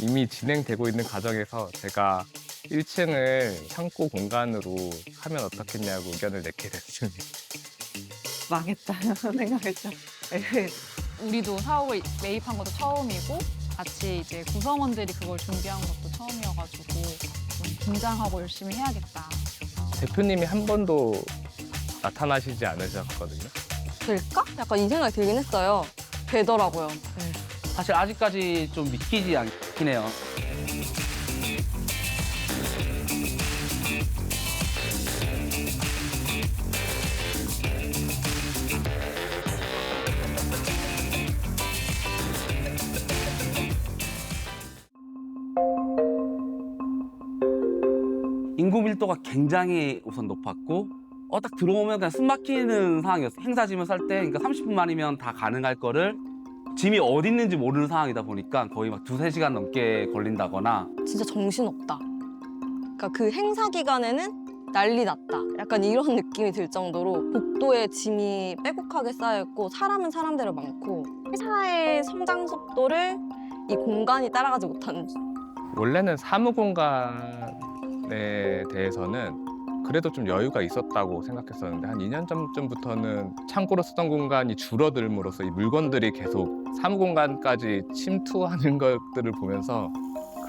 이미 진행되고 있는 과정에서 제가 1층을 창고 공간으로 하면 어떻겠냐고 의견을 내게 됐습니다. 망했다 생각했죠. 네. 우리도 사옥을 매입한 것도 처음이고 같이 이제 구성원들이 그걸 준비한 것도 처음이어가지고 좀 긴장하고 열심히 해야겠다. 대표님이 한 번도 나타나시지 않으셨거든요. 될까? 약간 이 생각이 들긴 했어요. 되더라고요. 사실 아직까지 좀 믿기지 않 긴 해요. 인구 밀도가 굉장히 우선 높았고 어 딱 들어오면 그냥 숨 막히는 상황이었어요. 행사 짐을 살때 그러니까 30분 만이면 다 가능할 거를 짐이 어디 있는지 모르는 상황이다 보니까 거의 막 두세 시간 넘게 걸린다거나 진짜 정신없다. 그러니까 그 행사 기간에는 난리 났다. 약간 이런 느낌이 들 정도로 복도에 짐이 빼곡하게 쌓여 있고 사람은 사람대로 많고 회사의 성장 속도를 이 공간이 따라가지 못하는 원래는 사무 공간에 대해서는 그래도 좀 여유가 있었다고 생각했었는데 한 2년 전쯤부터는 창고로 쓰던 공간이 줄어들므로써 이 물건들이 계속 사무 공간까지 침투하는 것들을 보면서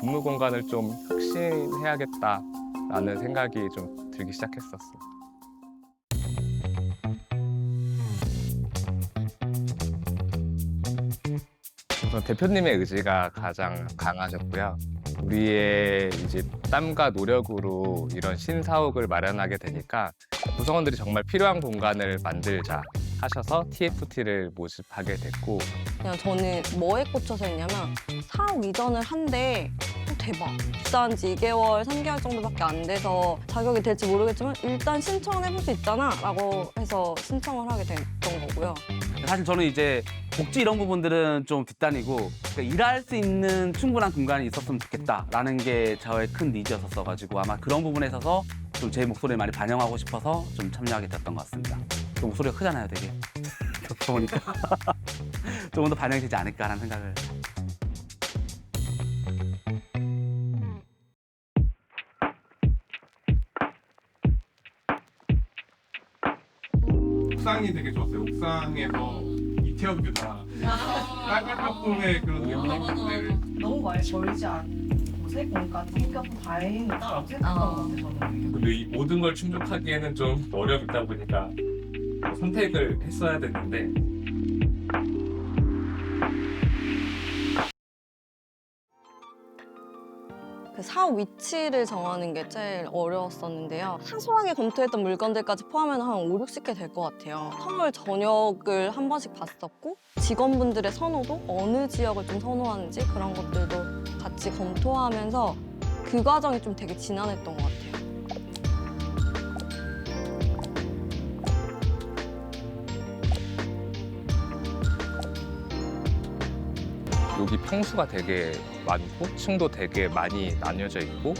근무 공간을 좀 혁신해야겠다라는 생각이 좀 들기 시작했었어요. 대표님의 의지가 가장 강하셨고요. 우리의 이제 땀과 노력으로 이런 신사옥을 마련하게 되니까 구성원들이 정말 필요한 공간을 만들자 하셔서 TFT를 모집하게 됐고 그냥 저는 뭐에 꽂혀서 했냐면 사업 이전을 한데 어, 대박. 입사한 지 2개월, 3개월 정도밖에 안 돼서 자격이 될지 모르겠지만 일단 신청을 해볼 수 있잖아 라고 해서 신청을 하게 됐던 거고요 사실 저는 이제 복지 이런 부분들은 좀 뒷단이고 그러니까 일할 수 있는 충분한 공간이 있었으면 좋겠다라는 게 저의 큰 니즈였었어가지고 아마 그런 부분에 있어서 좀 제 목소리를 많이 반영하고 싶어서 좀 참여하게 됐던 것 같습니다. 또 목소리가 크잖아요, 되게. 그러다 보니까 조금 더 반영이 되지 않을까라는 생각을 옥상이 되게 좋았어요. 옥상에서 이태원 뷰다 빨간벽돌의 그런 느낌을 너무 많이 멀지 않은 곳에 공간 생겨서 다행이다라고 생각했던 것 같아요, 저는. 근데 이 모든 걸 충족하기에는 좀 어려움이 있다 보니까 선택을 했어야 됐는데 그 사업 위치를 정하는 게 제일 어려웠었는데요. 사소하게 검토했던 물건들까지 포함하면 한 5, 60개 될 것 같아요. 서울 전역을 한 번씩 봤었고 직원분들의 선호도 어느 지역을 좀 선호하는지 그런 것들도 같이 검토하면서 그 과정이 좀 되게 지난했던 것 같아요 여기 평수가 되게 많고 층도 되게 많이 나뉘어져 있고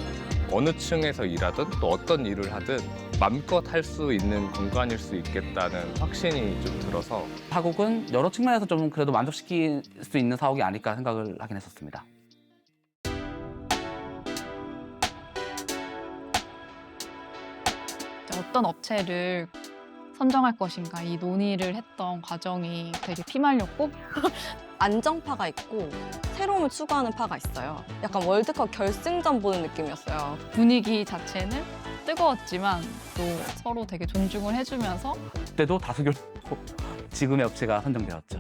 어느 층에서 일하든 또 어떤 일을 하든 맘껏 할 수 있는 공간일 수 있겠다는 확신이 좀 들어서 사국은 여러 측면에서 좀 그래도 만족시킬 수 있는 사옥이 아닐까 생각을 하긴 했었습니다. 어떤 업체를 선정할 것인가 이 논의를 했던 과정이 되게 피말렸고 안정파가 있고 새로움을 추구하는 파가 있어요 약간 월드컵 결승전 보는 느낌이었어요 분위기 자체는 뜨거웠지만 또 서로 되게 존중을 해주면서 그때도 다수결 지금의 업체가 선정되었죠.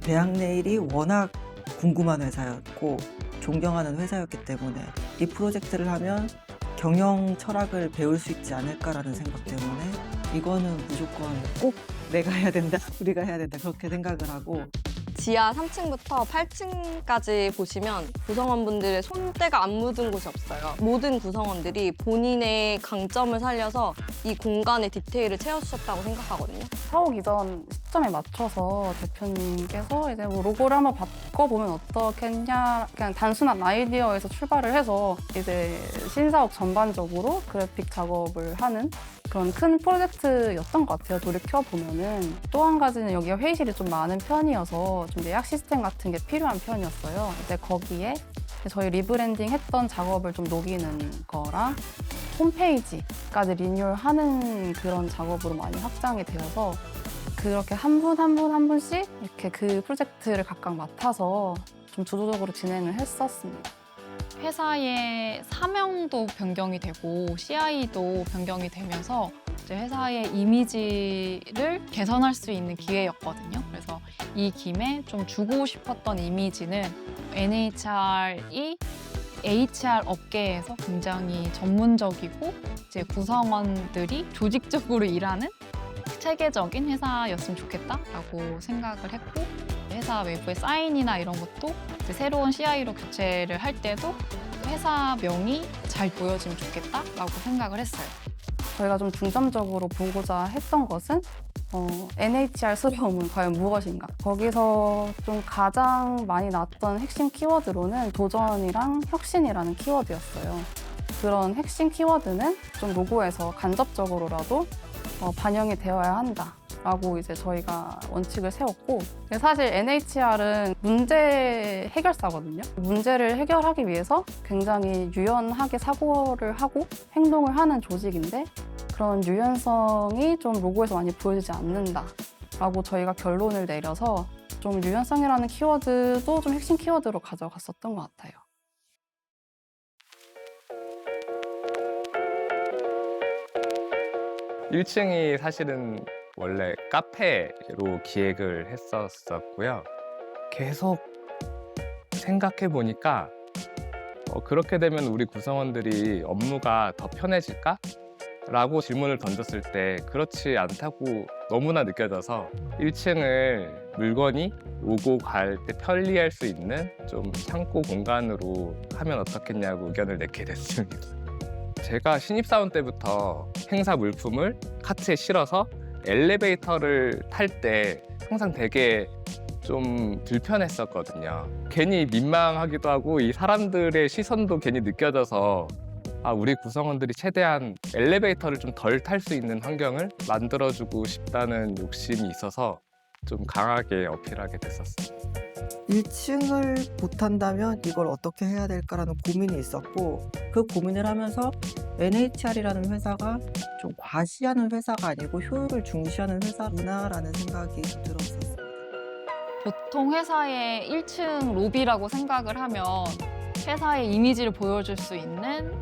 대학내일이 워낙 궁금한 회사였고 존경하는 회사였기 때문에 이 프로젝트를 하면 경영 철학을 배울 수 있지 않을까라는 생각 때문에 이거는 무조건 꼭 내가 해야 된다, 우리가 해야 된다 그렇게 생각을 하고 지하 3층부터 8층까지 보시면 구성원분들의 손때가 안 묻은 곳이 없어요. 모든 구성원들이 본인의 강점을 살려서 이 공간의 디테일을 채워주셨다고 생각하거든요. 사옥 이전 시점에 맞춰서 대표님께서 이제 뭐 로고를 한번 바꿔보면 어떻겠냐 그냥 단순한 아이디어에서 출발을 해서 이제 신사옥 전반적으로 그래픽 작업을 하는 그런 큰 프로젝트였던 것 같아요. 돌이켜 보면은 또 한 가지는 여기가 회의실이 좀 많은 편이어서 좀 예약 시스템 같은 게 필요한 편이었어요. 이제 거기에 저희 리브랜딩 했던 작업을 좀 녹이는 거랑 홈페이지까지 리뉴얼하는 그런 작업으로 많이 확장이 되어서 그렇게 한 분 한 분 한 분씩 이렇게 그 프로젝트를 각각 맡아서 좀 주도적으로 진행을 했었습니다. 회사의 사명도 변경이 되고 CI도 변경이 되면서 이제 회사의 이미지를 개선할 수 있는 기회였거든요. 그래서 이 김에 좀 주고 싶었던 이미지는 NHR이 HR 업계에서 굉장히 전문적이고 이제 구성원들이 조직적으로 일하는 체계적인 회사였으면 좋겠다라고 생각을 했고 회사 외부의 사인이나 이런 것도 새로운 CI로 교체를 할 때도 회사명이 잘 보여지면 좋겠다라고 생각을 했어요. 저희가 좀 중점적으로 보고자 했던 것은 어, NHR스러움은 과연 무엇인가? 거기서 좀 가장 많이 나왔던 핵심 키워드로는 도전이랑 혁신이라는 키워드였어요. 그런 핵심 키워드는 좀 로고에서 간접적으로라도 어, 반영이 되어야 한다. 라고 이제 저희가 원칙을 세웠고 사실 NHR은 문제 해결사거든요. 문제를 해결하기 위해서 굉장히 유연하게 사고를 하고 행동을 하는 조직인데 그런 유연성이 좀 로고에서 많이 보여지지 않는다라고 저희가 결론을 내려서 좀 유연성이라는 키워드도 좀 핵심 키워드로 가져갔었던 것 같아요. 1층이 사실은 원래 카페로 기획을 했었었고요. 계속 생각해 보니까 어, 그렇게 되면 우리 구성원들이 업무가 더 편해질까? 라고 질문을 던졌을 때 그렇지 않다고 너무나 느껴져서 1층을 물건이 오고 갈 때 편리할 수 있는 좀 창고 공간으로 하면 어떻겠냐고 의견을 내게 됐습니다. 제가 신입사원 때부터 행사 물품을 카트에 실어서 엘리베이터를 탈 때 항상 되게 좀 불편했었거든요. 괜히 민망하기도 하고 이 사람들의 시선도 괜히 느껴져서 아, 우리 구성원들이 최대한 엘리베이터를 좀 덜 탈 수 있는 환경을 만들어주고 싶다는 욕심이 있어서 좀 강하게 어필하게 됐었어요. 1층을 못한다면 이걸 어떻게 해야 될까라는 고민이 있었고 그 고민을 하면서 NHR이라는 회사가 좀 과시하는 회사가 아니고 효율을 중시하는 회사구나라는 생각이 들었었어요. 보통 회사의 1층 로비라고 생각을 하면 회사의 이미지를 보여줄 수 있는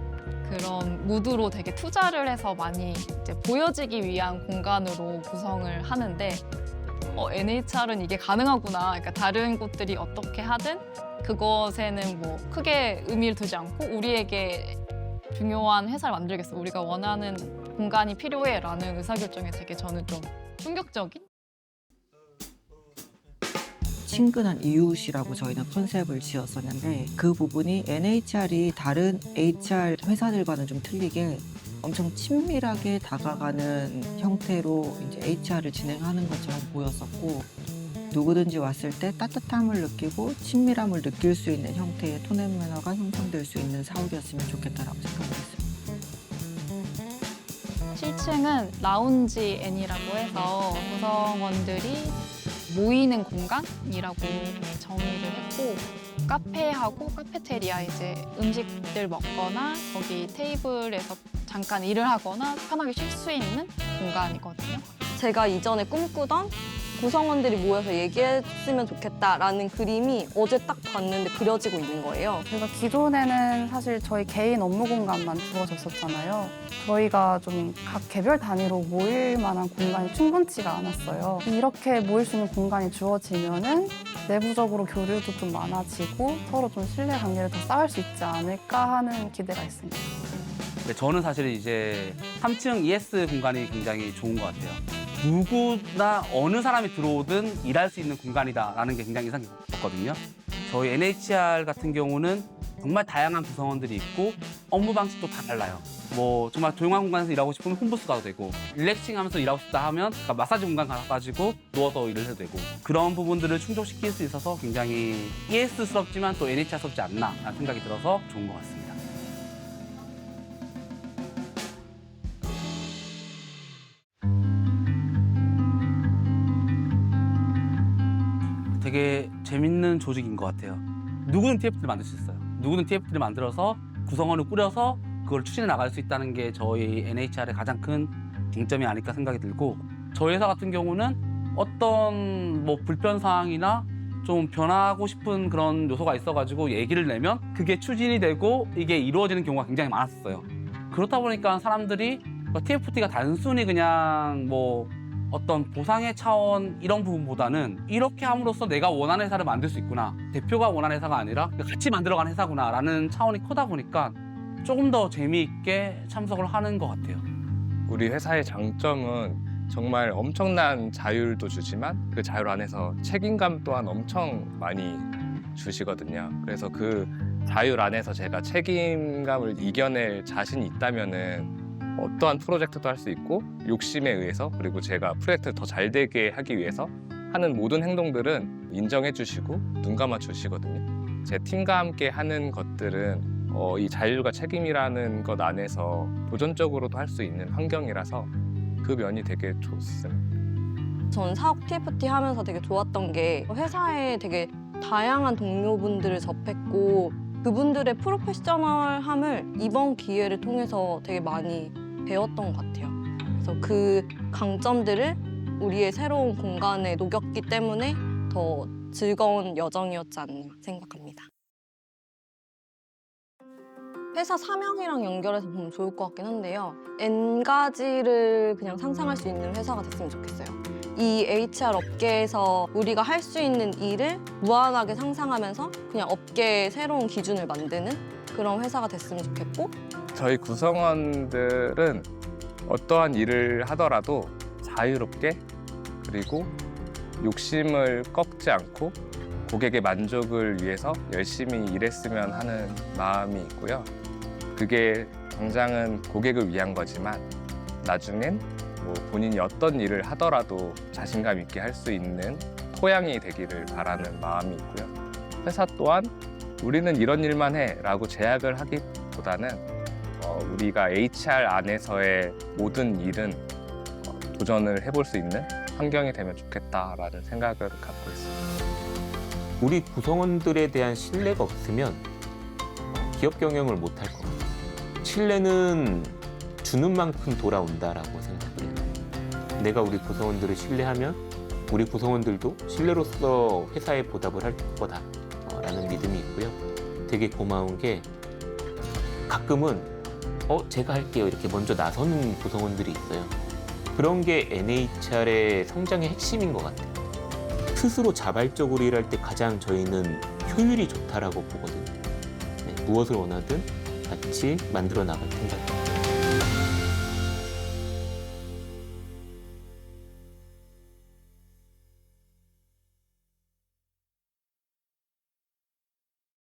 그런 무드로 되게 투자를 해서 많이 이제 보여지기 위한 공간으로 구성을 하는데 어, NHR은 이게 가능하구나. 그러니까 다른 곳들이 어떻게 하든 그것에는 뭐 크게 의미를 두지 않고 우리에게 중요한 회사를 만들겠어. 우리가 원하는 공간이 필요해라는 의사결정에 되게 저는 좀 충격적인 친근한 이웃이라고 저희는 컨셉을 지었었는데 그 부분이 NHR이 다른 HR 회사들과는 좀 틀리게 엄청 친밀하게 다가가는 형태로 이제 HR을 진행하는 것처럼 보였었고 누구든지 왔을 때 따뜻함을 느끼고 친밀함을 느낄 수 있는 형태의 톤앤 매너가 형성될 수 있는 사옥이었으면 좋겠다라고 생각했어요. 7층은 라운지 N이라고 해서 구성원들이 모이는 공간이라고 정의를 했고 카페하고 카페테리아 이제 음식들 먹거나 거기 테이블에서 잠깐 일을 하거나 편하게 쉴 수 있는 공간이거든요. 제가 이전에 꿈꾸던 구성원들이 모여서 얘기했으면 좋겠다라는 그림이 어제 딱 봤는데 그려지고 있는 거예요. 저희가 기존에는 사실 저희 개인 업무 공간만 주어졌었잖아요. 저희가 좀 각 개별 단위로 모일 만한 공간이 충분치가 않았어요. 이렇게 모일 수 있는 공간이 주어지면은 내부적으로 교류도 좀 많아지고 서로 좀 신뢰 관계를 더 쌓을 수 있지 않을까 하는 기대가 있습니다. 근데 저는 사실 이제 3층 ES 공간이 굉장히 좋은 것 같아요. 누구나 어느 사람이 들어오든 일할 수 있는 공간이다라는 게 굉장히 인상 깊었거든요. 저희 NHR 같은 경우는 정말 다양한 구성원들이 있고 업무 방식도 다 달라요. 뭐 정말 조용한 공간에서 일하고 싶으면 홈부스 가도 되고 릴렉싱 하면서 일하고 싶다 하면 그러니까 마사지 공간 가가지고 누워서 일을 해도 되고 그런 부분들을 충족시킬 수 있어서 굉장히 ES스럽지만 또 NHR스럽지 않나 라는 생각이 들어서 좋은 것 같습니다. 되게 재밌는 조직인 것 같아요. 누구는 TFT를 만들 수 있어요. 누구는 TFT를 만들어서 구성원을 꾸려서 그걸 추진해 나갈 수 있다는 게 저희 NHR의 가장 큰 장점이 아닐까 생각이 들고 저희 회사 같은 경우는 어떤 뭐 불편 사항이나 좀 변하고 싶은 그런 요소가 있어가지고 얘기를 내면 그게 추진이 되고 이게 이루어지는 경우가 굉장히 많았어요. 그렇다 보니까 사람들이 TFT가 단순히 그냥 뭐 어떤 보상의 차원 이런 부분보다는 이렇게 함으로써 내가 원하는 회사를 만들 수 있구나. 대표가 원하는 회사가 아니라 같이 만들어가는 회사구나 라는 차원이 크다 보니까 조금 더 재미있게 참석을 하는 것 같아요. 우리 회사의 장점은 정말 엄청난 자율도 주지만 그 자율 안에서 책임감 또한 엄청 많이 주시거든요. 그래서 그 자율 안에서 제가 책임감을 이겨낼 자신이 있다면은 어떠한 프로젝트도 할 수 있고 욕심에 의해서 그리고 제가 프로젝트를 더잘 되게 하기 위해서 하는 모든 행동들은 인정해 주시고 눈 감아 주시거든요. 제 팀과 함께 하는 것들은 어, 이 자율과 책임이라는 것 안에서 도전적으로도 할 수 있는 환경이라서 그 면이 되게 좋습니다. 전 사업 TFT 하면서 되게 좋았던 게 회사에 되게 다양한 동료분들을 접했고 그분들의 프로페셔널함을 이번 기회를 통해서 되게 많이 배웠던 것 같아요. 그래서 그 강점들을 우리의 새로운 공간에 녹였기 때문에 더 즐거운 여정이었지 않나 생각합니다. 회사 사명이랑 연결해서 보면 좋을 것 같긴 한데요. N가지를 그냥 상상할 수 있는 회사가 됐으면 좋겠어요. 이 HR 업계에서 우리가 할 수 있는 일을 무한하게 상상하면서 그냥 업계의 새로운 기준을 만드는 그런 회사가 됐으면 좋겠고 저희 구성원들은 어떠한 일을 하더라도 자유롭게 그리고 욕심을 꺾지 않고 고객의 만족을 위해서 열심히 일했으면 하는 마음이 있고요. 그게 당장은 고객을 위한 거지만 나중엔 뭐 본인이 어떤 일을 하더라도 자신감 있게 할 수 있는 토양이 되기를 바라는 마음이 있고요. 회사 또한 우리는 이런 일만 해 라고 제약을 하기보다는 어, 우리가 HR 안에서의 모든 일은 어, 도전을 해볼 수 있는 환경이 되면 좋겠다라는 생각을 갖고 있습니다. 우리 구성원들에 대한 신뢰가 없으면 기업 경영을 못 할 것 같아요. 신뢰는 주는 만큼 돌아온다라고 생각해요. 내가 우리 구성원들을 신뢰하면 우리 구성원들도 신뢰로서 회사에 보답을 할 거다라는 믿음이 있고요. 되게 고마운 게 가끔은 어 제가 할게요 이렇게 먼저 나서는 구성원들이 있어요. 그런 게 NHR의 성장의 핵심인 것 같아요. 스스로 자발적으로 일할 때 가장 저희는 효율이 좋다라고 보거든요. 네, 무엇을 원하든 같이 만들어 나갈 생각입니다.